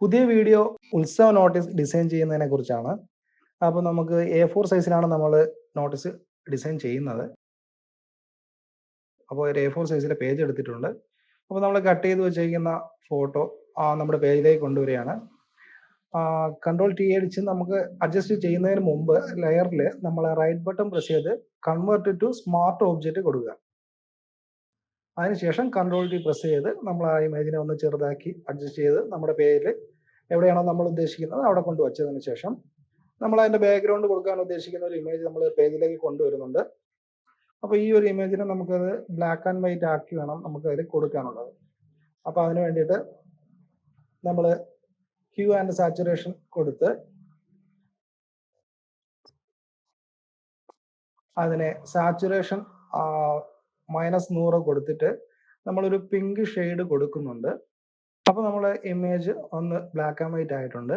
പുതിയ വീഡിയോ ഉത്സവ notice design ചെയ്യുന്നതിനെ കുറിച്ചാണ്. അപ്പോൾ നമുക്ക് എ ഫോർ സൈസിലാണ് നമ്മൾ നോട്ടീസ് ഡിസൈൻ ചെയ്യുന്നത്. അപ്പോൾ ഒരു എ ഫോർ സൈസിലെ പേജ് എടുത്തിട്ടുണ്ട്. അപ്പോൾ നമ്മൾ കട്ട് ചെയ്ത് വെച്ചിരിക്കുന്ന ഫോട്ടോ നമ്മുടെ പേജിലേക്ക് കൊണ്ടുവരികയാണ്. കൺട്രോൾ ടി അടിച്ച് നമുക്ക് അഡ്ജസ്റ്റ് ചെയ്യുന്നതിന് മുമ്പ് ലെയറിൽ നമ്മൾ റൈറ്റ് ബട്ടൺ പ്രസ് ചെയ്ത് കൺവേർട്ട് ടു സ്മാർട്ട് ഓബ്ജക്റ്റ് കൊടുക്കുക. അതിനുശേഷം കൺട്രോൾ ടി പ്രസ് ചെയ്ത് നമ്മൾ ആ ഇമേജിനെ ഒന്ന് ചെറുതാക്കി അഡ്ജസ്റ്റ് ചെയ്ത് നമ്മുടെ പേജിൽ എവിടെയാണോ നമ്മൾ ഉദ്ദേശിക്കുന്നത് അവിടെ കൊണ്ട് വച്ചതിന് ശേഷം നമ്മൾ അതിന്റെ ബാക്ക്ഗ്രൗണ്ട് കൊടുക്കാൻ ഉദ്ദേശിക്കുന്ന ഒരു ഇമേജ് നമ്മൾ പേജിലേക്ക് കൊണ്ടുവരുന്നുണ്ട്. അപ്പോൾ ഈ ഒരു ഇമേജിനെ നമുക്കത് ബ്ലാക്ക് ആൻഡ് വൈറ്റ് ആക്കി വേണം നമുക്ക് അതിൽ കൊടുക്കാനുള്ളത്. അപ്പോൾ അതിന് വേണ്ടിയിട്ട് നമ്മൾ ഹ്യൂ ആൻഡ് സാച്ചുറേഷൻ കൊടുത്ത് അതിനെ സാച്ചുറേഷൻ മൈനസ് നൂറ് കൊടുത്തിട്ട് നമ്മളൊരു പിങ്ക് ഷെയ്ഡ് കൊടുക്കുന്നുണ്ട്. അപ്പോൾ നമ്മുടെ ഇമേജ് ഒന്ന് ബ്ലാക്ക് ആൻഡ് വൈറ്റ് ആയിട്ടുണ്ട്.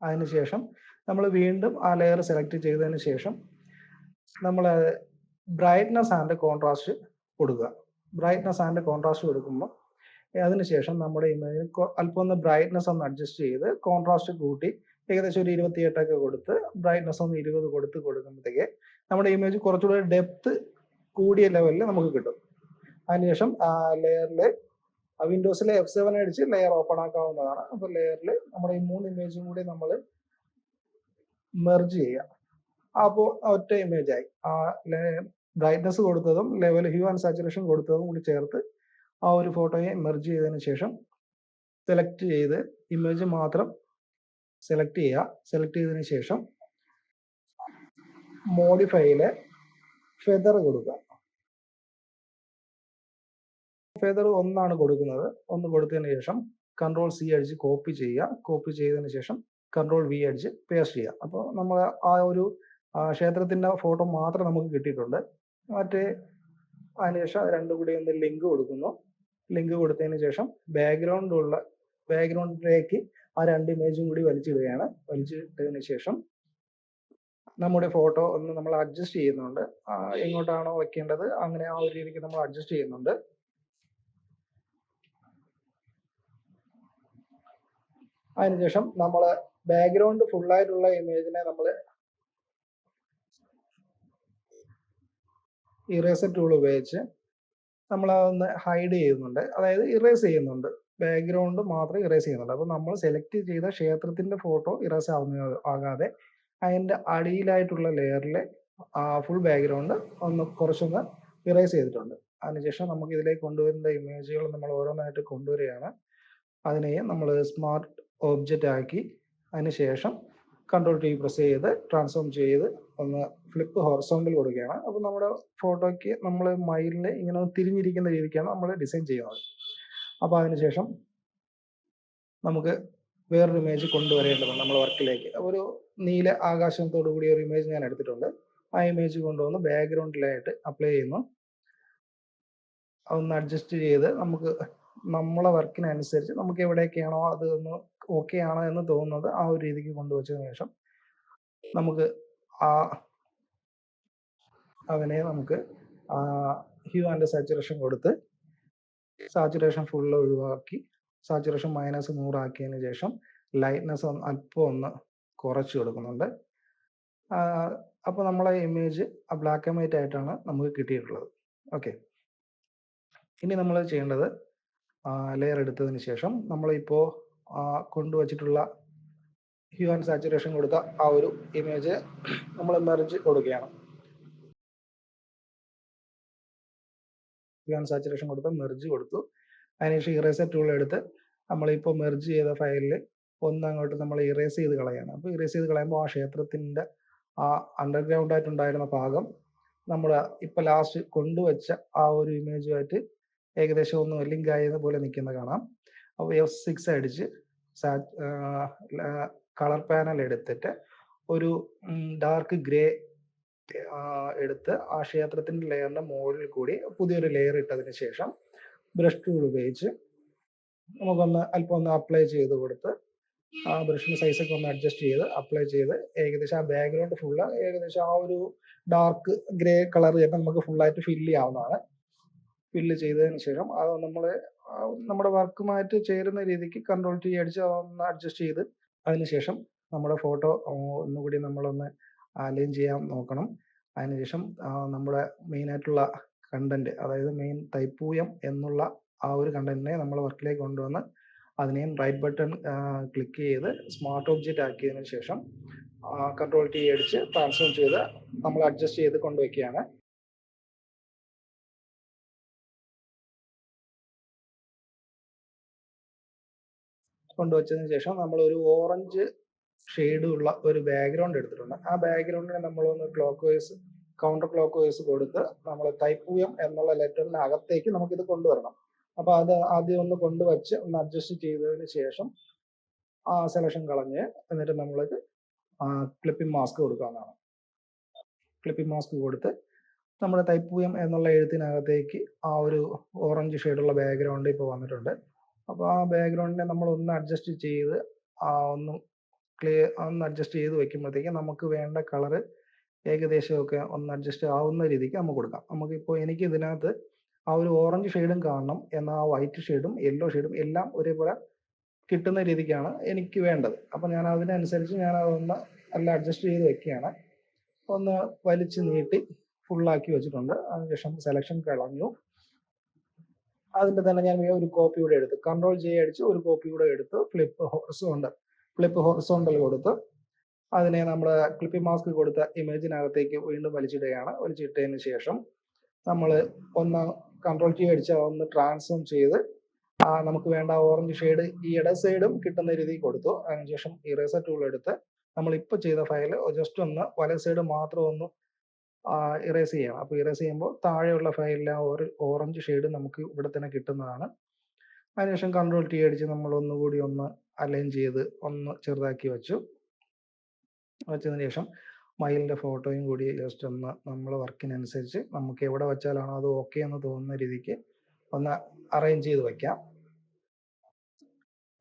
അതിനുശേഷം നമ്മൾ വീണ്ടും ആ ലെയർ സെലക്ട് ചെയ്തതിന് ശേഷം നമ്മൾ ബ്രൈറ്റ്നസ് ആൻഡ് കോൺട്രാസ്റ്റ് കൊടുക്കുക. ബ്രൈറ്റ്നസ് ആൻഡ് കോൺട്രാസ്റ്റ് കൊടുക്കുമ്പോൾ അതിനുശേഷം നമ്മുടെ ഇമേജ് അല്പം ഒന്ന് ബ്രൈറ്റ്നസ് ഒന്ന് അഡ്ജസ്റ്റ് ചെയ്ത് കോൺട്രാസ്റ്റ് കൂട്ടി ഏകദേശം ഒരു 28 ഒക്കെ കൊടുത്ത് ബ്രൈറ്റ്നസ് ഒന്ന് 20 കൊടുത്ത് കൊടുക്കുമ്പോഴത്തേക്ക് നമ്മുടെ ഇമേജ് കുറച്ചുകൂടെ ഡെപ്ത് കൂടിയ ലെവലിൽ നമുക്ക് കിട്ടും. അതിനുശേഷം ആ ലെയറിൽ വിൻഡോസിൽ എഫ് സെവൻ അടിച്ച് ലെയർ ഓപ്പൺ ആക്കാവുന്നതാണ്. അപ്പോൾ ലെയറിൽ നമ്മുടെ ഈ മൂന്ന് ഇമേജും കൂടി നമ്മൾ മെർജ് ചെയ്യുക. അപ്പോൾ ഒറ്റ ഇമേജ് ആയി. ആ ബ്രൈറ്റ്നസ് കൊടുത്തതും ലെവൽ ഹ്യൂ ആൻഡ് സാച്ചുറേഷൻ കൊടുത്തതും കൂടി ചേർത്ത് ആ ഒരു ഫോട്ടോയെ മെർജ് ചെയ്തതിന് ശേഷം സെലക്ട് ചെയ്ത് ഇമേജ് മാത്രം സെലക്ട് ചെയ്യുക. സെലക്ട് ചെയ്തതിന് ശേഷം മോഡിഫൈയിൽ ഫെദർ കൊടുക്കുക. ഫെദർ ഒന്നാണ് കൊടുക്കുന്നത്. ഒന്ന് കൊടുത്തതിന് ശേഷം കൺട്രോൾ സി അടിച്ച് കോപ്പി ചെയ്യുക. കോപ്പി ചെയ്തതിന് ശേഷം കൺട്രോൾ വി അടിച്ച് പേസ്റ്റ് ചെയ്യുക. അപ്പോൾ നമ്മൾ ആ ഒരു ക്ഷേത്രത്തിന്റെ ഫോട്ടോ മാത്രം നമുക്ക് കിട്ടിയിട്ടുണ്ട്. മറ്റേ അതിനുശേഷം അത് രണ്ടും കൂടി ഒന്ന് ലിങ്ക് കൊടുക്കുന്നു. ലിങ്ക് കൊടുത്തതിന് ശേഷം ബാക്ക്ഗ്രൗണ്ടുള്ള ബാക്ക്ഗ്രൗണ്ടിലേക്ക് ആ രണ്ട് ഇമേജും കൂടി വലിച്ചിടുകയാണ്. വലിച്ചിട്ടതിന് ശേഷം നമ്മുടെ ഫോട്ടോ ഒന്ന് നമ്മൾ അഡ്ജസ്റ്റ് ചെയ്യുന്നുണ്ട്. എങ്ങോട്ടാണോ വെക്കേണ്ടത് അങ്ങനെ ആ ഒരു രീതിക്ക് നമ്മൾ അഡ്ജസ്റ്റ് ചെയ്യുന്നുണ്ട്. അതിനുശേഷം നമ്മൾ ബാക്ക്ഗ്രൗണ്ട് ഫുൾ ആയിട്ടുള്ള ഇമേജിനെ നമ്മൾ ഇറേസർ ടൂൾ ഉപയോഗിച്ച് നമ്മൾ അതൊന്ന് ഹൈഡ് ചെയ്യുന്നുണ്ട്. അതായത് ഇറേസ് ചെയ്യുന്നുണ്ട്. ബാക്ക്ഗ്രൗണ്ട് മാത്രം ഇറേസ് ചെയ്യുന്നുണ്ട്. അപ്പോൾ നമ്മൾ സെലക്ട് ചെയ്ത ക്ഷേത്രത്തിന്റെ ഫോട്ടോ ഇറേസ് ആവുന്ന ആകാതെ അതിന്റെ അടിയിലായിട്ടുള്ള ലെയറിൽ ഫുൾ ബാക്ക്ഗ്രൗണ്ട് ഒന്ന് കുറച്ചൊന്ന് ഇറേസ് ചെയ്തിട്ടുണ്ട്. അതിനുശേഷം നമുക്ക് ഇതിലേക്ക് കൊണ്ടുവരേണ്ട ഇമേജുകൾ നമ്മൾ ഓരോന്നായിട്ട് കൊണ്ടുവരികയാണ്. അതിനെ നമ്മൾ സ്മാർട്ട് ഓബ്ജക്റ്റ് ആക്കി അതിനുശേഷം കൺട്രോൾ ടി പ്രസ് ചെയ്ത് ട്രാൻസ്ഫോം ചെയ്ത് ഒന്ന് ഫ്ലിപ്പ് ഹോർസോണ്ടിൽ കൊടുക്കുകയാണ്. അപ്പോൾ നമ്മുടെ ഫോട്ടോയ്ക്ക് നമ്മൾ മൈലിനെ ഇങ്ങനെ തിരിഞ്ഞിരിക്കുന്ന രീതിക്കാണ് നമ്മൾ ഡിസൈൻ ചെയ്യുന്നത്. അപ്പോൾ അതിനുശേഷം നമുക്ക് വേറൊരു ഇമേജ് കൊണ്ടുവരേണ്ടതുണ്ട് നമ്മുടെ വർക്കിലേക്ക്. ഒരു നീല ആകാശത്തോടു കൂടിയ ഒരു ഇമേജ് ഞാൻ എടുത്തിട്ടുണ്ട്. ആ ഇമേജ് കൊണ്ടുവന്ന് ബാക്ക്ഗ്രൗണ്ടിലായിട്ട് അപ്ലൈ ചെയ്യുന്നു. അതൊന്ന് അഡ്ജസ്റ്റ് ചെയ്ത് നമുക്ക് നമ്മളെ വർക്കിനനുസരിച്ച് നമുക്ക് എവിടെയൊക്കെയാണോ അത് ഒന്ന് ഓക്കെ ആണ് എന്ന് തോന്നുന്നത് ആ ഒരു രീതിക്ക് കൊണ്ടുവച്ചതിന് ശേഷം നമുക്ക് ആ അതിനെ നമുക്ക് ഹ്യൂ ആൻഡ് സാച്ചുറേഷൻ കൊടുത്ത് സാച്ചുറേഷൻ ഫുള്ള് ഒഴിവാക്കി സാച്ചുറേഷൻ മൈനസ് നൂറാക്കിയതിന് ശേഷം ലൈറ്റ്നസ് ഒന്ന് അല്പം ഒന്ന് കുറച്ച് കൊടുക്കുന്നുണ്ട്. അപ്പോൾ നമ്മളെ ഇമേജ് ആ ബ്ലാക്ക് ആൻഡ് വൈറ്റ് ആയിട്ടാണ് നമുക്ക് കിട്ടിയിട്ടുള്ളത്. ഓക്കെ. ഇനി നമ്മൾ ചെയ്യേണ്ടത് ലെയർ എടുത്തതിന് ശേഷം നമ്മളിപ്പോൾ കൊണ്ടുവച്ചിട്ടുള്ള ഹ്യൂ ആൻഡ് സാച്ചുറേഷൻ കൊടുത്ത ആ ഒരു ഇമേജ് നമ്മൾ മെറിച്ച് കൊടുക്കുകയാണ്. ഹ്യൂ ആൻഡ് സാച്ചുറേഷൻ കൊടുത്ത് മെറിജ് കൊടുത്തു. അതിനുശേഷം ഇറേസർ ടൂൾ എടുത്ത് നമ്മളിപ്പോൾ മെർജ് ചെയ്ത ഫയലിൽ ഒന്ന് അങ്ങോട്ട് നമ്മൾ ഇറേസ് ചെയ്ത് കളയാണ്. അപ്പോൾ ഇറേസ് ചെയ്ത് കളയുമ്പോൾ ആ ക്ഷേത്രത്തിന്റെ ആ അണ്ടർഗ്രൗണ്ട് ആയിട്ടുണ്ടായിരുന്ന ഭാഗം നമ്മൾ ഇപ്പോൾ ലാസ്റ്റ് കൊണ്ടുവച്ച ആ ഒരു ഇമേജുമായിട്ട് ഏകദേശം ഒന്ന് ലിങ്ക് ആയത് പോലെ നിൽക്കുന്ന കാണാം. അപ്പോൾ എഫ് സിക്സ് അടിച്ച് കളർ പാനൽ എടുത്തിട്ട് ഒരു ഡാർക്ക് ഗ്രേ എടുത്ത് ആ ക്ഷേത്രത്തിന്റെ ലെയറിന്റെ മുകളിൽ കൂടി പുതിയൊരു ലെയർ ഇട്ടതിന് ശേഷം ബ്രഷ് ടൂൾ ഉപയോഗിച്ച് നമുക്കൊന്ന് അല്പം ഒന്ന് അപ്ലൈ ചെയ്ത് കൊടുത്ത് ആ ബ്രഷിന്റെ സൈസ് ഒക്കെ ഒന്ന് അഡ്ജസ്റ്റ് ചെയ്ത് അപ്ലൈ ചെയ്ത് ഏകദേശം ആ ബാക്ക്ഗ്രൗണ്ട് ഫുള്ള് ഏകദേശം ആ ഒരു ഡാർക്ക് ഗ്രേ കളർ തന്നെ നമുക്ക് ഫുള്ളായിട്ട് ഫില്ല് ചെയ്യാവുന്നതാണ്. ഫില്ല് ചെയ്തതിന് ശേഷം അത് നമ്മൾ നമ്മുടെ വർക്കുമായിട്ട് ചേരുന്ന രീതിക്ക് കൺട്രോൾ ടി അടിച്ച് ഒന്ന് അഡ്ജസ്റ്റ് ചെയ്ത് അതിനുശേഷം നമ്മുടെ ഫോട്ടോ ഒന്നുകൂടി നമ്മളൊന്ന് അലൈൻ ചെയ്യാൻ നോക്കണം അതിനുശേഷം നമ്മുടെ മെയിൻ ആയിട്ടുള്ള കണ്ടന്റ് അതായത് മെയിൻ തൈപ്പൂയം എന്നുള്ള ആ ഒരു കണ്ടന്റിനെ നമ്മൾ വർക്കിലേക്ക് കൊണ്ടുവന്ന് അതിനെയും റൈറ്റ് ബട്ടൺ ക്ലിക്ക് ചെയ്ത് സ്മാർട്ട് ഒബ്ജക്റ്റ് ആക്കിയതിനു ശേഷം കൺട്രോൾ ടി അടിച്ച് ട്രാൻസ്ഫോം ചെയ്ത് നമ്മൾ അഡ്ജസ്റ്റ് ചെയ്ത് കൊണ്ടുവയ്ക്കുകയാണ്. കൊണ്ടുവച്ചതിന് ശേഷം നമ്മൾ ഒരു ഓറഞ്ച് ഷെയ്ഡുള്ള ഒരു ബാക്ക്ഗ്രൗണ്ട് എടുത്തിട്ടുണ്ട്. ആ ബാക്ക്ഗ്രൗണ്ടിനെ നമ്മളൊന്ന് clockwise counter clock vice കൊടുത്ത് നമ്മൾ തൈപ്പൂയം എന്നുള്ള ലെറ്ററിന് അകത്തേക്ക് നമുക്കിത് കൊണ്ടുവരണം. അപ്പൊ അത് ആദ്യം ഒന്ന് കൊണ്ടുവച്ച് ഒന്ന് അഡ്ജസ്റ്റ് ചെയ്തതിന് ശേഷം ആ സെലക്ഷൻ കളഞ്ഞ് എന്നിട്ട് നമ്മൾക്ക് ക്ലിപ്പിംഗ് മാസ്ക് കൊടുക്കാവുന്നതാണ്. ക്ലിപ്പിംഗ് മാസ്ക് കൊടുത്ത് നമ്മുടെ തൈപ്പൂയം എന്നുള്ള എഴുത്തിനകത്തേക്ക് ആ ഒരു ഓറഞ്ച് ഷെയ്ഡുള്ള ബാക്ക്ഗ്രൗണ്ട് ഇപ്പോൾ വന്നിട്ടുണ്ട്. അപ്പോൾ ആ ബാക്ക്ഗ്രൗണ്ടിനെ നമ്മൾ ഒന്ന് അഡ്ജസ്റ്റ് ചെയ്ത് ആ ഒന്ന് ക്ലിയർ ഒന്ന് അഡ്ജസ്റ്റ് ചെയ്ത് വയ്ക്കുമ്പോഴത്തേക്കും നമുക്ക് വേണ്ട കളറ് ഏകദേശമൊക്കെ ഒന്ന് അഡ്ജസ്റ്റ് ആവുന്ന രീതിക്ക് നമുക്ക് കൊടുക്കാം. നമുക്ക് നമുക്കിപ്പോൾ എനിക്ക് ഇതിനകത്ത് ആ ഒരു ഓറഞ്ച് ഷെയ്ഡും കാണണം എന്നാൽ ആ വൈറ്റ് ഷെയ്ഡും യെല്ലോ ഷെയ്ഡും എല്ലാം ഒരേപോലെ കിട്ടുന്ന രീതിക്കാണ് എനിക്ക് വേണ്ടത്. അപ്പം ഞാൻ അതിനനുസരിച്ച് ഞാൻ അതൊന്ന് എല്ലാം അഡ്ജസ്റ്റ് ചെയ്ത് വെക്കുകയാണ്. ഒന്ന് വലിച്ചു നീട്ടി ഫുള്ളാക്കി വെച്ചിട്ടുണ്ട്. അതിനുശേഷം സെലക്ഷൻ കളഞ്ഞു. അതിന്റെ തന്നെ ഞാൻ ഒരു കോപ്പി കൂടെ എടുത്തു. കൺട്രോൾ ജെ അടിച്ച് ഒരു കോപ്പി കൂടെ എടുത്ത്. ഫ്ലിപ്പ് ഹോർസോണ്ടൽ ഫ്ലിപ്പ് ഹോർസോണ്ടൽ കൊടുത്ത്. അതിനെ നമ്മൾ ക്ലിപ്പി മാസ്ക് കൊടുത്ത ഇമേജിനകത്തേക്ക് വീണ്ടും വലിച്ചിടുകയാണ്. വലിച്ചിട്ടതിന് ശേഷം നമ്മൾ ഒന്ന് കൺട്രോൾ കീ അടിച്ച് ഒന്ന് ട്രാൻസ്ഫോം ചെയ്ത് നമുക്ക് വേണ്ട ഓറഞ്ച് ഷെയ്ഡ് ഈ ഇട സൈഡും കിട്ടുന്ന രീതിയിൽ കൊടുത്തു. അതിനുശേഷം ഇറേസർ ടൂൾ എടുത്ത് നമ്മൾ ഇപ്പോൾ ചെയ്ത ഫയൽ ജസ്റ്റ് ഒന്ന് വല സൈഡ് മാത്രം ഒന്ന് ഇറേസ് ചെയ്യണം. അപ്പോൾ ഇറേസ് ചെയ്യുമ്പോൾ താഴെയുള്ള ഫയലിൽ ആ ഒരു ഓറഞ്ച് ഷെയ്ഡ് നമുക്ക് ഇവിടെ തന്നെ കിട്ടുന്നതാണ്. അതിനുശേഷം കൺട്രോൾ ടി അടിച്ച് നമ്മൾ ഒന്നുകൂടി ഒന്ന് അലൈൻ ചെയ്ത് ഒന്ന് ചെറുതാക്കി വെച്ചു. വെച്ചതിന് ശേഷം മയിലിന്റെ ഫോട്ടോയും കൂടി ജസ്റ്റ് ഒന്ന് നമ്മൾ വർക്കിനനുസരിച്ച് നമുക്ക് എവിടെ വെച്ചാലാണോ അത് ഓക്കെ എന്ന് തോന്നുന്ന രീതിക്ക് ഒന്ന് അറേഞ്ച് ചെയ്ത് വെക്കാം.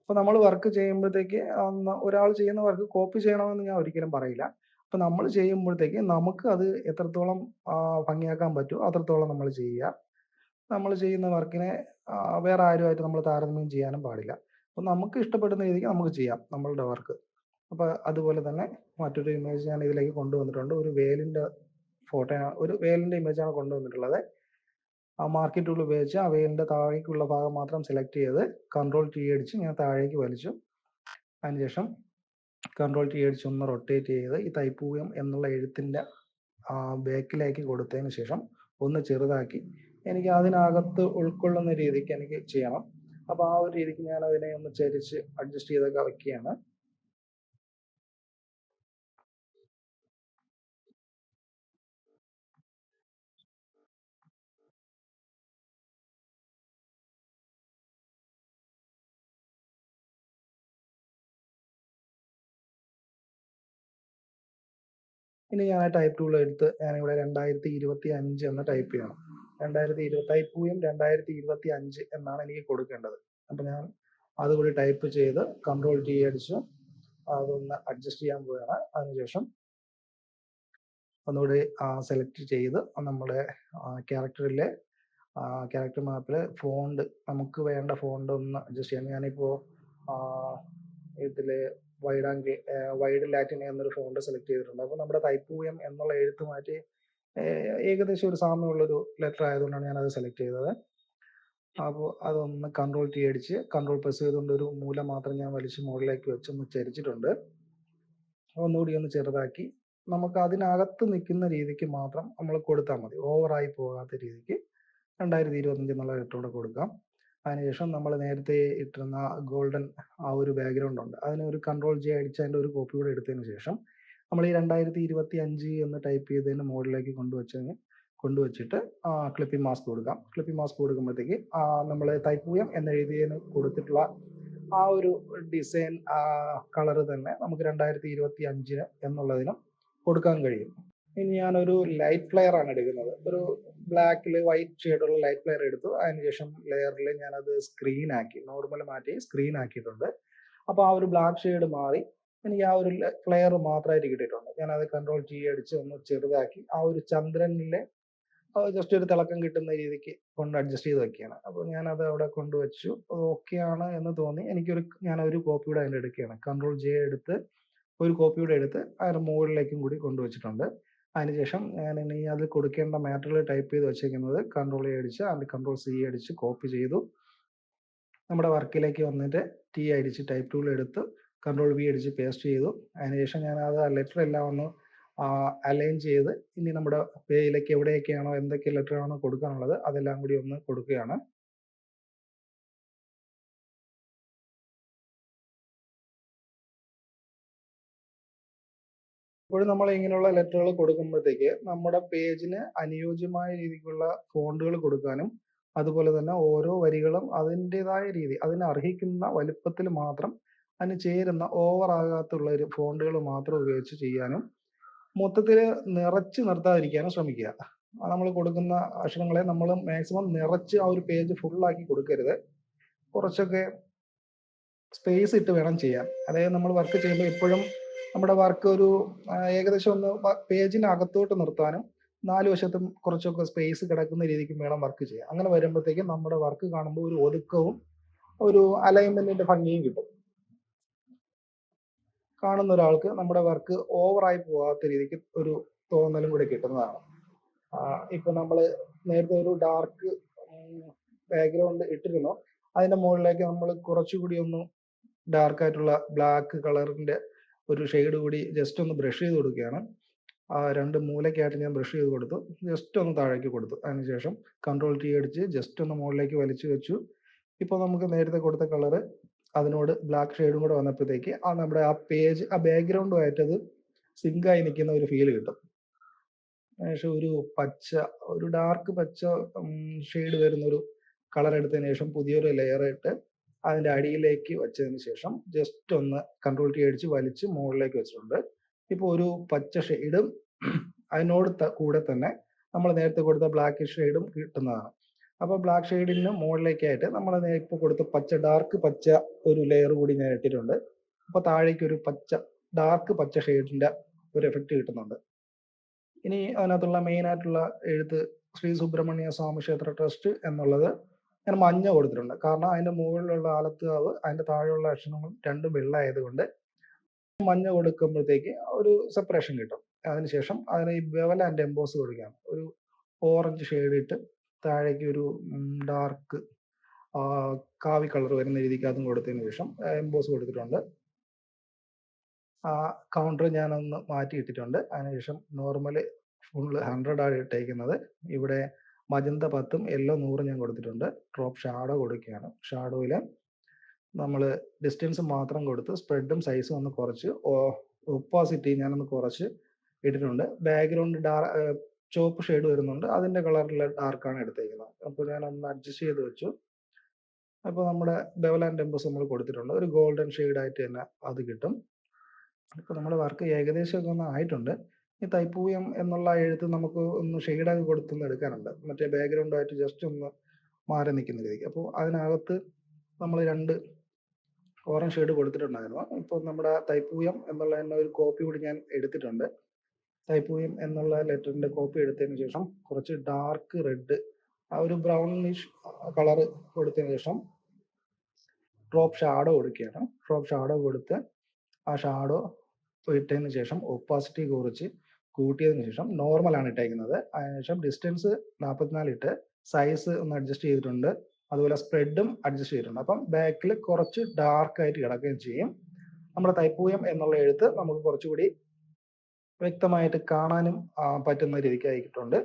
അപ്പൊ നമ്മൾ വർക്ക് ചെയ്യുമ്പോഴത്തേക്ക് ഒരാൾ ചെയ്യുന്ന വർക്ക് കോപ്പി ചെയ്യണമെന്ന് ഞാൻ ഒരിക്കലും പറയില്ല. അപ്പൊ നമ്മൾ ചെയ്യുമ്പോഴത്തേക്ക് നമുക്ക് അത് എത്രത്തോളം ഭംഗിയാക്കാൻ പറ്റുമോ അത്രത്തോളം നമ്മൾ ചെയ്യുക. നമ്മൾ ചെയ്യുന്ന വർക്കിനെ വേറെ ആരുമായിട്ട് നമ്മൾ താരതമ്യം ചെയ്യാനും പാടില്ല. അപ്പൊ നമുക്ക് ഇഷ്ടപ്പെടുന്ന രീതിക്ക് നമുക്ക് ചെയ്യാം നമ്മളുടെ വർക്ക് അപ്പൊ അതുപോലെ തന്നെ മറ്റൊരു ഇമേജ് ഞാൻ ഇതിലേക്ക് കൊണ്ടുവന്നിട്ടുണ്ട്. ഒരു വേലിന്റെ ഫോട്ടോ ഒരു വേലിന്റെ ഇമേജ് ആണ് കൊണ്ടുവന്നിട്ടുള്ളത്. ആ മാർക്കറ്റ് ടൂൾ ഉപയോഗിച്ച് ആ വേലിന്റെ താഴേക്കുള്ള ഭാഗം മാത്രം സെലക്ട് ചെയ്ത് കൺട്രോൾ ടി അടിച്ച് ഞാൻ താഴേക്ക് വലിച്ചു. അതിനുശേഷം കൺട്രോൾ ടി അടിച്ച് ഒന്ന് റൊട്ടേറ്റ് ചെയ്ത് ഈ തൈപ്പൂയം എന്നുള്ള എഴുത്തിന്റെ ആ ബാക്കിലേക്ക് കൊടുത്തതിന് ശേഷം ഒന്ന് ചെറുതാക്കി എനിക്ക് അതിനകത്ത് ഉൾക്കൊള്ളുന്ന രീതിക്ക് എനിക്ക് ചെയ്യണം. അപ്പൊ ആ ഒരു രീതിക്ക് ഞാൻ അതിനെ ഒന്ന് ചരിച്ച് അഡ്ജസ്റ്റ് ചെയ്തൊക്കെ വെക്കുകയാണ് ഇനി ഞാൻ ആ ടൈപ്പ് ടൂൾ എടുത്ത് ഞാനിവിടെ രണ്ടായിരത്തി ഇരുപത്തി അഞ്ച് എന്ന് ടൈപ്പ് ചെയ്യണം. രണ്ടായിരത്തി ഇരുപത്തി തൈപ്പൂയം രണ്ടായിരത്തി ഇരുപത്തി അഞ്ച് എന്നാണ് എനിക്ക് കൊടുക്കേണ്ടത്. അപ്പൊ ഞാൻ അതുകൂടി ടൈപ്പ് ചെയ്ത് കൺട്രോൾ ടി അടിച്ച് അതൊന്ന് അഡ്ജസ്റ്റ് ചെയ്യാൻ പോവുകയാണ് അതിനുശേഷം ഒന്നുകൂടി സെലക്ട് ചെയ്ത് നമ്മുടെ ക്യാരക്ടറിലെ ക്യാരക്ടർ മാപ്പിൽ ഫോണ്ട് നമുക്ക് വേണ്ട ഫോണ്ട് ഒന്ന് അഡ്ജസ്റ്റ് ചെയ്യാൻ ഞാനിപ്പോൾ ഇതിൽ വൈഡ് ആംഗിൾ വൈഡ് ലാറ്റിൻ എന്നൊരു ഫോണ്ട് സെലക്ട് ചെയ്തിട്ടുണ്ട്. അപ്പോൾ നമ്മുടെ തൈപ്പൂയം എന്നുള്ള എഴുത്ത് മാറ്റി ഏകദേശം ഒരു സാമ്യമുള്ളൊരു ലെറ്റർ ആയതുകൊണ്ടാണ് ഞാൻ അത് സെലക്ട് ചെയ്തത്. അപ്പോൾ അതൊന്ന് കൺട്രോൾ ടി അടിച്ച് കൺട്രോൾ പ്രസ് ചെയ്തുകൊണ്ട് ഒരു മൂല മാത്രം ഞാൻ വലിച്ച് മുകളിലേക്ക് വെച്ച് ഒന്ന് ചരിച്ചിട്ടുണ്ട്. ഒന്നുകൂടി ഒന്ന് ചെറുതാക്കി. നമുക്ക് അതിനകത്ത് നിൽക്കുന്ന രീതിക്ക് മാത്രം നമ്മൾ കൊടുത്താൽ മതി. ഓവറായി പോകാത്ത രീതിക്ക് രണ്ടായിരത്തി ഇരുപത്തഞ്ച് എന്നുള്ള ലെറ്ററോടെ കൊടുക്കാം. അതിനുശേഷം നമ്മൾ നേരത്തെ ഇട്ടിരുന്ന ഗോൾഡൻ ആ ഒരു ബാക്ക്ഗ്രൗണ്ട് ഉണ്ട്. അതിന് ഒരു കൺട്രോൾ അടിച്ച് അതിന്റെ ഒരു കോപ്പി കൂടെ എടുത്തതിന് ശേഷം നമ്മൾ ഈ രണ്ടായിരത്തി ഇരുപത്തി അഞ്ച് എന്ന് ടൈപ്പ് ചെയ്തതിന് മുകളിലേക്ക് കൊണ്ടുവച്ചതിന് കൊണ്ടുവച്ചിട്ട് ക്ലിപ്പിംഗ് മാസ്ക് കൊടുക്കാം. ക്ലിപ്പിംഗ് മാസ്ക് കൊടുക്കുമ്പോഴത്തേക്ക് നമ്മൾ തൈപ്പൂയം എന്ന് എഴുതിയതിന് കൊടുത്തിട്ടുള്ള ആ ഒരു ഡിസൈൻ കളർ തന്നെ നമുക്ക് രണ്ടായിരത്തി ഇരുപത്തി അഞ്ചിന് എന്നുള്ളതിനും കൊടുക്കാൻ കഴിയും. ഇനി ഞാനൊരു ലൈറ്റ് ഫ്ലെയർ ആണ് എടുക്കുന്നത്. ഒരു ബ്ലാക്കിൽ വൈറ്റ് ഷെയ്ഡുള്ള ലൈറ്റ് ലെയർ എടുത്തു. അതിനുശേഷം ലെയറിൽ ഞാനത് സ്ക്രീൻ ആക്കി നോർമൽ മാറ്റി സ്ക്രീൻ ആക്കിയിട്ടുണ്ട് അപ്പോൾ ആ ഒരു ബ്ലാക്ക് ഷെയ്ഡ് മാറി എനിക്ക് ആ ഒരു ക്ലെയർ മാത്രമായിട്ട് കിട്ടിയിട്ടുണ്ട്. ഞാനത് കൺട്രോൾ ജി അടിച്ച് ഒന്ന് ചെറുതാക്കി ആ ഒരു ചന്ദ്രനിലെ ജസ്റ്റ് ഒരു തിളക്കം കിട്ടുന്ന രീതിക്ക് കൊണ്ട് അഡ്ജസ്റ്റ് ചെയ്ത് വെക്കുകയാണ്. അപ്പോൾ ഞാനത് അവിടെ കൊണ്ടുവച്ചു അത് ഓക്കെ ആണ് എന്ന് തോന്നി. എനിക്കൊരു ഞാൻ ഒരു കോപ്പി കൂടെ അതിന്റെ എടുക്കുകയാണ് കൺട്രോൾ ജെ എടുത്ത് ഒരു കോപ്പി കൂടെ എടുത്ത് അതിന്റെ മുകളിലേക്കും കൂടി കൊണ്ടുവച്ചിട്ടുണ്ട് അതിനുശേഷം ഞാൻ ഇനി അതിൽ കൊടുക്കേണ്ട മാറ്ററുകൾ ടൈപ്പ് ചെയ്ത് വെച്ചേക്കുന്നത് കൺട്രോൾ എ അടിച്ച് അതിന്റെ കൺട്രോൾ സി അടിച്ച് കോപ്പി ചെയ്തു. നമ്മുടെ വർക്കിലേക്ക് വന്നിട്ട് ടി അടിച്ച് ടൈപ്പ് ടൂൾ എടുത്ത് കൺട്രോൾ വി അടിച്ച് പേസ്റ്റ് ചെയ്തു. അതിനുശേഷം ഞാൻ അത് ലെറ്റർ എല്ലാം ഒന്ന് അലൈൻ ചെയ്ത് ഇനി നമ്മുടെ പേയിലേക്ക് എവിടെയൊക്കെയാണോ എന്തൊക്കെ ലെറ്റർ ആണോ കൊടുക്കാനുള്ളത് അതെല്ലാം കൂടി ഒന്ന് കൊടുക്കുകയാണ്. ഇപ്പോഴും നമ്മൾ ഇങ്ങനെയുള്ള ലെറ്ററുകൾ കൊടുക്കുമ്പോഴത്തേക്ക് നമ്മുടെ പേജിന് അനുയോജ്യമായ രീതിക്കുള്ള ഫോണ്ടുകൾ കൊടുക്കാനും അതുപോലെ തന്നെ ഓരോ വരികളും അതിന്റെതായ രീതി അതിന് അർഹിക്കുന്ന വലുപ്പത്തിൽ മാത്രം അതിന് ചേരുന്ന ഓവർ ആകാത്തുള്ള ഒരു ഫോണ്ടുകൾ മാത്രം ഉപയോഗിച്ച് ചെയ്യാനും മൊത്തത്തിൽ നിറച്ച് നിർത്താതിരിക്കാനും ശ്രമിക്കുക. നമ്മൾ കൊടുക്കുന്ന അക്ഷരങ്ങളെ നമ്മൾ മാക്സിമം നിറച്ച് ആ ഒരു പേജ് ഫുള്ളാക്കി കൊടുക്കരുത്. കുറച്ചൊക്കെ സ്പേസ് ഇട്ട് വേണം ചെയ്യാൻ. അതായത് നമ്മൾ വർക്ക് ചെയ്യുമ്പോൾ എപ്പോഴും നമ്മുടെ വർക്ക് ഒരു ഏകദേശം ഒന്ന് പേജിന് അകത്തോട്ട് നിർത്താനും നാല് വശത്തും കുറച്ചൊക്കെ സ്പേസ് കിടക്കുന്ന രീതിക്ക് വേണം വർക്ക് ചെയ്യാം അങ്ങനെ വരുമ്പോഴത്തേക്കും നമ്മുടെ വർക്ക് കാണുമ്പോൾ ഒരു ഒതുക്കവും ഒരു അലൈൻമെന്റിന്റെ ഭംഗിയും കിട്ടും. കാണുന്ന ഒരാൾക്ക് നമ്മുടെ വർക്ക് ഓവറായി പോകാത്ത രീതിക്ക് ഒരു തോന്നലും കൂടെ കിട്ടുന്നതാണ്. ഇപ്പൊ നമ്മൾ നേരത്തെ ഒരു ഡാർക്ക് ബാക്ക്ഗ്രൗണ്ട് ഇട്ടിരുന്നു. അതിന്റെ മുകളിലേക്ക് നമ്മൾ കുറച്ചുകൂടി ഒന്ന് ഡാർക്ക് ആയിട്ടുള്ള ബ്ലാക്ക് കളറിന്റെ ഒരു ഷെയ്ഡ് കൂടി ജസ്റ്റ് ഒന്ന് ബ്രഷ് ചെയ്ത് കൊടുക്കുകയാണ്. ആ രണ്ട് മൂലയ്ക്കായിട്ട് ഞാൻ ബ്രഷ് ചെയ്ത് കൊടുത്തു. ജസ്റ്റ് ഒന്ന് താഴേക്ക് കൊടുത്തു. അതിനുശേഷം കൺട്രോൾ ടി അടിച്ച് ജസ്റ്റ് ഒന്ന് മുകളിലേക്ക് വലിച്ചു വെച്ചു. ഇപ്പോൾ നമുക്ക് നേരത്തെ കൊടുത്ത കളറ് അതിനോട് ബ്ലാക്ക് ഷെയ്ഡും കൂടെ വന്നപ്പോഴത്തേക്ക് ആ നമ്മുടെ ആ പേജ് ആ ബാക്ക്ഗ്രൗണ്ടുമായിട്ട് അത് സിങ്കായി നിൽക്കുന്ന ഒരു ഫീൽ കിട്ടും. ശേഷം ഒരു പച്ച ഒരു ഡാർക്ക് പച്ച ഷെയ്ഡ് വരുന്ന ഒരു കളർ എടുത്തതിന് ശേഷം പുതിയൊരു ലെയർ ഇട്ട് അതിന്റെ അടിയിലേക്ക് വെച്ചതിന് ശേഷം ജസ്റ്റ് ഒന്ന് കൺട്രോൾ ടി അടിച്ച് വലിച്ച് മുകളിലേക്ക് വെച്ചിട്ടുണ്ട്. ഇപ്പോൾ ഒരു പച്ച ഷെയ്ഡും അതിനോട് കൂടെ തന്നെ നമ്മൾ നേരത്തെ കൊടുത്ത ബ്ലാക്ക് ഷെയ്ഡും കിട്ടുന്നതാണ്. അപ്പോൾ ബ്ലാക്ക് ഷെയ്ഡിന് മുകളിലേക്കായിട്ട് നമ്മൾ ഇപ്പോൾ കൊടുത്ത പച്ച ഡാർക്ക് പച്ച ഒരു ലെയർ കൂടി ഞാൻ ഇട്ടിട്ടുണ്ട്. അപ്പോൾ താഴേക്ക് ഒരു പച്ച ഡാർക്ക് പച്ച ഷെയ്ഡിന്റെ ഒരു എഫക്റ്റ് കിട്ടുന്നുണ്ട്. ഇനി അതിനകത്തുള്ള മെയിനായിട്ടുള്ള എഴുത്ത് ശ്രീ സുബ്രഹ്മണ്യ സ്വാമി ക്ഷേത്ര ട്രസ്റ്റ് എന്നുള്ളത് ഞാൻ മഞ്ഞ കൊടുത്തിട്ടുണ്ട്. കാരണം അതിന്റെ മുകളിലുള്ള ആലത്തുകാവ് അതിന്റെ താഴെയുള്ള അക്ഷരങ്ങൾ രണ്ടും വെള്ള ആയതുകൊണ്ട് മഞ്ഞ കൊടുക്കുമ്പോഴത്തേക്ക് ഒരു സെപ്പറേഷൻ കിട്ടും. അതിനുശേഷം അതിന് ഈ ബെവൽ ആൻഡ് എംബോസ് കൊടുക്കുകയാണ്. ഒരു ഓറഞ്ച് ഷെയ്ഡ് ഇട്ട് താഴേക്ക് ഒരു ഡാർക്ക് കാവി കളർ വരുന്ന രീതിക്ക് അതും കൊടുത്തതിന് ശേഷം എംബോസ് കൊടുത്തിട്ടുണ്ട്. ആ കൗണ്ടർ ഞാനൊന്ന് മാറ്റി ഇട്ടിട്ടുണ്ട് അതിനുശേഷം നോർമൽ ഫുള്ള് ഹൺഡ്രഡ് ആണ് ഇട്ടേക്കുന്നത്. ഇവിടെ മജന്ത പത്തും യെല്ലോ നൂറും ഞാൻ കൊടുത്തിട്ടുണ്ട്. ഡ്രോപ്പ് ഷാഡോ കൊടുക്കുകയാണ്. ഷാഡോയിൽ നമ്മൾ ഡിസ്റ്റൻസ് മാത്രം കൊടുത്ത് സ്പ്രെഡും സൈസും ഒന്ന് കുറച്ച് ഒപ്പോസിറ്റി ഞാനൊന്ന് കുറച്ച് ഇട്ടിട്ടുണ്ട്. ബാക്ക്ഗ്രൗണ്ട് ഡാർ ചുവപ്പ് ഷെയ്ഡ് വരുന്നുണ്ട്. അതിന്റെ കളറിലെ ഡാർക്കാണ് എടുത്തേക്കുന്നത്. അപ്പോൾ ഞാൻ ഒന്ന് അഡ്ജസ്റ്റ് ചെയ്ത് വെച്ചു. അപ്പോൾ നമ്മുടെ ബെവൽ ആൻഡ് ടെമ്പസ് നമ്മൾ കൊടുത്തിട്ടുണ്ട്. ഒരു ഗോൾഡൻ ഷെയ്ഡായിട്ട് തന്നെ അത് കിട്ടും. അപ്പോൾ നമ്മുടെ വർക്ക് ഏകദേശം ഒക്കെ ഒന്ന് ആയിട്ടുണ്ട്. ഈ തൈപ്പൂയം എന്നുള്ള എഴുത്ത് നമുക്ക് ഒന്ന് ഷെയ്ഡാക്കി കൊടുത്തൊന്ന് എടുക്കാനുണ്ട്. മറ്റേ ബാക്ക്ഗ്രൗണ്ടായിട്ട് ജസ്റ്റ് ഒന്ന് മാറി നിൽക്കുന്ന രീതിക്ക്. അപ്പോൾ അതിനകത്ത് നമ്മൾ രണ്ട് ഓറഞ്ച് ഷെയ്ഡ് കൊടുത്തിട്ടുണ്ടായിരുന്നു. ഇപ്പോൾ നമ്മുടെ തൈപ്പൂയം എന്നുള്ള തന്നെ ഒരു കോപ്പി കൂടി ഞാൻ എടുത്തിട്ടുണ്ട്. തൈപ്പൂയം എന്നുള്ള ലെറ്ററിന്റെ കോപ്പി എടുത്തതിന് ശേഷം കുറച്ച് ഡാർക്ക് റെഡ് ആ ഒരു ബ്രൗണിഷ് കളർ കൊടുത്തതിന് ശേഷം ഡ്രോപ്പ് ഷാഡോ കൊടുക്കുകയാണ്. ഡ്രോപ്പ് ഷാഡോ കൊടുത്ത് ആ ഷാഡോ ഇട്ടതിന് ശേഷം ഒപ്പാസിറ്റി കുറിച്ച് കൂട്ടിയതിന് ശേഷം നോർമൽ ആണ് ഇട്ടേക്കുന്നത്. അതിനുശേഷം ഡിസ്റ്റൻസ് നാൽപ്പത്തിനാല് ഇട്ട് സൈസ് ഒന്ന് അഡ്ജസ്റ്റ് ചെയ്തിട്ടുണ്ട്. അതുപോലെ സ്പ്രെഡും അഡ്ജസ്റ്റ് ചെയ്തിട്ടുണ്ട്. അപ്പം ബാക്കിൽ കുറച്ച് ഡാർക്ക് ആയിട്ട് കിടക്കുകയും ചെയ്യും. നമ്മുടെ തൈപ്പൂയം എന്നുള്ള എഴുത്ത് നമുക്ക് കുറച്ചുകൂടി വ്യക്തമായിട്ട് കാണാനും പറ്റുന്ന രീതിക്ക് ആയിട്ടുണ്ട്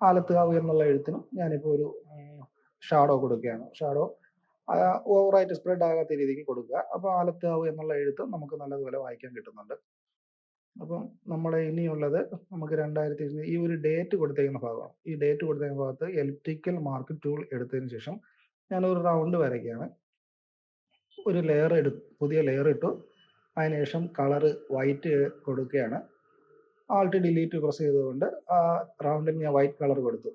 ആലത്തുകാവ് എന്നുള്ള എഴുത്തിനും ഞാനിപ്പോൾ ഒരു ഷാഡോ കൊടുക്കുകയാണ്. ഷാഡോ ഓവറായിട്ട് സ്പ്രെഡ് ആകാത്ത രീതിക്ക് കൊടുക്കുക. അപ്പോൾ ആലത്തുകാവ് എന്നുള്ള എഴുത്ത് നമുക്ക് നല്ലതുപോലെ വായിക്കാൻ കിട്ടുന്നുണ്ട്. അപ്പം നമ്മുടെ ഇനിയുള്ളത് നമുക്ക് രണ്ടായിരത്തി ഈ ഒരു ഡേറ്റ് കൊടുത്തേക്കുന്ന ഭാഗമാണ് ഈ ഡേറ്റ് കൊടുത്തേക്കുന്ന ഭാഗത്ത് എലിപ്റ്റിക്കൽ മാർക്ക് ടൂൾ എടുത്തതിന് ശേഷം ഞാൻ ഒരു റൗണ്ട് വരയ്ക്കുകയാണ്. ഒരു ലെയർ എടു പുതിയ ലെയർ ഇട്ടു. അതിനുശേഷം കളറ് വൈറ്റ് കൊടുക്കുകയാണ്. ആൾട്ട് ഡിലീറ്റ് പ്രസ് ചെയ്തുകൊണ്ട് ആ റൗണ്ടിന് ഞാൻ വൈറ്റ് കളർ കൊടുത്തു.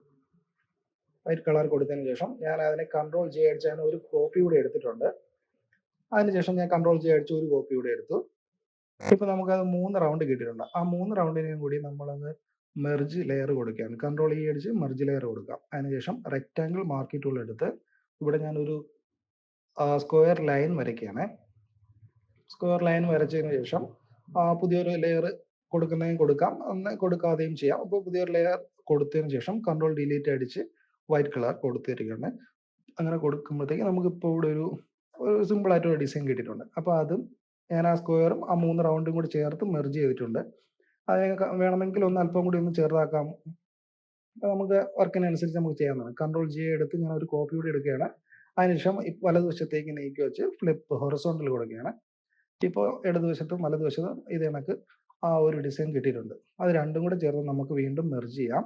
വൈറ്റ് കളർ കൊടുത്തതിന് ശേഷം ഞാൻ അതിനെ കൺട്രോൾ ജെ ഒരു കോപ്പി കൂടെ എടുത്തിട്ടുണ്ട്. അതിനുശേഷം ഞാൻ കൺട്രോൾ ജെ ഒരു കോപ്പി കൂടെ എടുത്തു. ഇപ്പൊ നമുക്കത് മൂന്ന് റൗണ്ട് കിട്ടിയിട്ടുണ്ട്. ആ മൂന്ന് റൗണ്ടിനെയും കൂടി നമ്മളത് മെർജ് ലെയർ കൊടുക്കുകയാണ്. കൺട്രോൾ ഈ അടിച്ച് മെർജ് ലെയർ കൊടുക്കാം. അതിനുശേഷം റെക്റ്റാങ്കിൾ മാർക്കി എടുത്ത് ഇവിടെ ഞാനൊരു സ്ക്വയർ ലൈൻ വരയ്ക്കുകയാണ്. സ്ക്വയർ ലൈൻ വരച്ചതിന് ശേഷം പുതിയൊരു ലെയർ കൊടുക്കുന്നതും കൊടുക്കാം. ഒന്ന് കൊടുക്കാതെയും ചെയ്യാം. അപ്പോൾ പുതിയൊരു ലെയർ കൊടുത്തതിന് ശേഷം കൺട്രോൾ ഡിലീറ്റ് അടിച്ച് വൈറ്റ് കളർ കൊടുത്തിരിക്കുകയാണ്. അങ്ങനെ കൊടുക്കുമ്പോഴത്തേക്ക് നമുക്ക് ഇപ്പോൾ ഇവിടെ ഒരു സിമ്പിൾ ഒരു ഡിസൈൻ കിട്ടിയിട്ടുണ്ട്. അപ്പോൾ അതും ഞാൻ ആ സ്ക്വയറും ആ മൂന്ന് റൗണ്ടും കൂടി ചേർത്ത് മെർജ് ചെയ്തിട്ടുണ്ട്. അത് വേണമെങ്കിൽ ഒന്ന് അല്പം കൂടി ഒന്ന് ചെറുതാക്കാം. അപ്പോൾ നമുക്ക് വർക്കിനനുസരിച്ച് നമുക്ക് ചെയ്യാവുന്നതാണ് കൺട്രോൾ ജി എടുത്ത് ഞാൻ ഒരു കോപ്പി കൂടി എടുക്കുകയാണ്. അതിനുശേഷം വലതുവശത്തേക്ക് നീക്കി വെച്ച് ഫ്ലിപ്പ് ഹൊറസോണ്ടിൽ കൊടുക്കുകയാണ്. ഇപ്പോൾ ഇടതുവശത്തും വലതുവശത്തും ഇത് കണക്ക് ആ ഒരു ഡിസൈൻ കിട്ടിയിട്ടുണ്ട്. അത് രണ്ടും കൂടെ ചേർത്ത് നമുക്ക് വീണ്ടും മെർജ് ചെയ്യാം.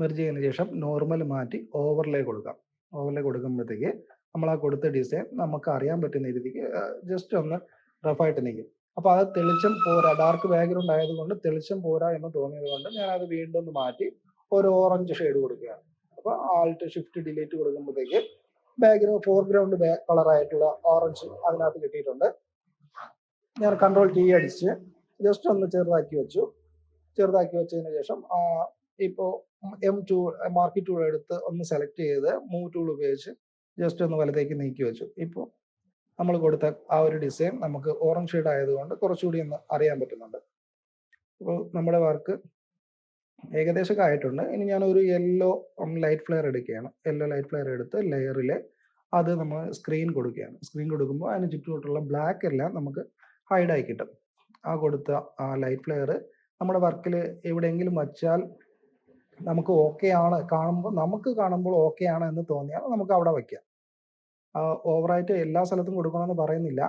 മെർജ് ചെയ്തതിന് ശേഷം നോർമൽ മാറ്റി ഓവർലേ കൊടുക്കാം. ഓവർലേ കൊടുക്കുമ്പോഴത്തേക്ക് നമ്മൾ ആ കൊടുത്ത ഡിസൈൻ നമുക്ക് അറിയാൻ പറ്റുന്ന രീതിക്ക് ജസ്റ്റ് ഒന്ന് റഫായിട്ട് നിൽക്കും അപ്പോൾ അത് തെളിച്ചം പോരാ ഡാർക്ക് ബാക്ക്ഗ്രൗണ്ട് ആയതുകൊണ്ട് തെളിച്ചം പോരാ എന്ന് തോന്നിയത് കൊണ്ട് ഞാൻ അത് വീണ്ടും ഒന്ന് മാറ്റി ഒരു ഓറഞ്ച് ഷെയ്ഡ് കൊടുക്കുകയാണ്. അപ്പോൾ ആൾട്ട് ഷിഫ്റ്റ് ഡിലീറ്റ് കൊടുക്കുമ്പോഴത്തേക്ക് ബാക്ക്ഗ്രൗണ്ട് ഫോർഗ്രൗണ്ട് കളർ ആയിട്ടുള്ള ഓറഞ്ച് അതിനകത്ത് കിട്ടിയിട്ടുണ്ട്. ഞാൻ കൺട്രോൾ ടി അടിച്ച് ജസ്റ്റ് ഒന്ന് ചെറുതാക്കി വെച്ചു. ചെറുതാക്കി വെച്ചതിന് ശേഷം ഇപ്പോ എം ടൂ മാർക്കറ്റ് ടൂൾ എടുത്ത് ഒന്ന് സെലക്ട് ചെയ്ത് മൂവ് ടൂൾ ഉപയോഗിച്ച് ജസ്റ്റ് ഒന്ന് വലത്തേക്ക് നീക്കി വെച്ചു. ഇപ്പോൾ നമ്മൾ കൊടുത്ത ആ ഒരു ഡിസൈൻ നമുക്ക് ഓറഞ്ച് ഷെയ്ഡ് ആയതുകൊണ്ട് കുറച്ചുകൂടി ഒന്ന് അറിയാൻ പറ്റുന്നുണ്ട്. അപ്പോൾ നമ്മുടെ വർക്ക് ഏകദേശമൊക്കെ ആയിട്ടുണ്ട്. ഇനി ഞാൻ ഒരു യെല്ലോ ലൈറ്റ് ഫ്ലെയർ എടുക്കുകയാണ്. യെല്ലോ ലൈറ്റ് ഫ്ലെയർ എടുത്ത് ലെയറിൽ അത് നമ്മൾ സ്ക്രീൻ കൊടുക്കുകയാണ്. സ്ക്രീൻ കൊടുക്കുമ്പോൾ അതിന് ചുറ്റുമുള്ള ബ്ലാക്ക് എല്ലാം നമുക്ക് ഹൈഡായി കിട്ടും. ആ കൊടുത്ത ആ ലൈറ്റ് ഫ്ലെയർ നമ്മുടെ വർക്കിൽ എവിടെയെങ്കിലും വച്ചാൽ നമുക്ക് ഓക്കെ ആണ്. കാണുമ്പോൾ നമുക്ക് കാണുമ്പോൾ ഓക്കെ ആണ് എന്ന് തോന്നിയാൽ നമുക്ക് അവിടെ വയ്ക്കാം ഓവറായിട്ട് എല്ലാ സ്ഥലത്തും കൊടുക്കണമെന്ന് പറയുന്നില്ല.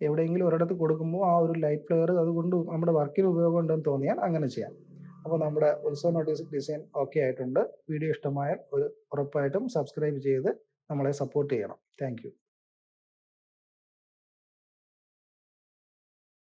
എവിടെയെങ്കിലും ഒരിടത്ത് കൊടുക്കുമ്പോൾ ആ ഒരു ലൈറ്റ് ഫ്ലെയർ അതുകൊണ്ട് നമ്മുടെ വർക്കിന് ഉപയോഗം ഉണ്ടെന്ന് തോന്നിയാൽ അങ്ങനെ ചെയ്യാം. അപ്പോൾ നമ്മുടെ ഉത്സവ നോട്ടീസ് ഡിസൈൻ ഓക്കെ ആയിട്ടുണ്ട്. വീഡിയോ ഇഷ്ടമായാൽ ഒരു ഉറപ്പായിട്ടും സബ്സ്ക്രൈബ് ചെയ്ത് നമ്മളെ സപ്പോർട്ട് ചെയ്യണം. താങ്ക്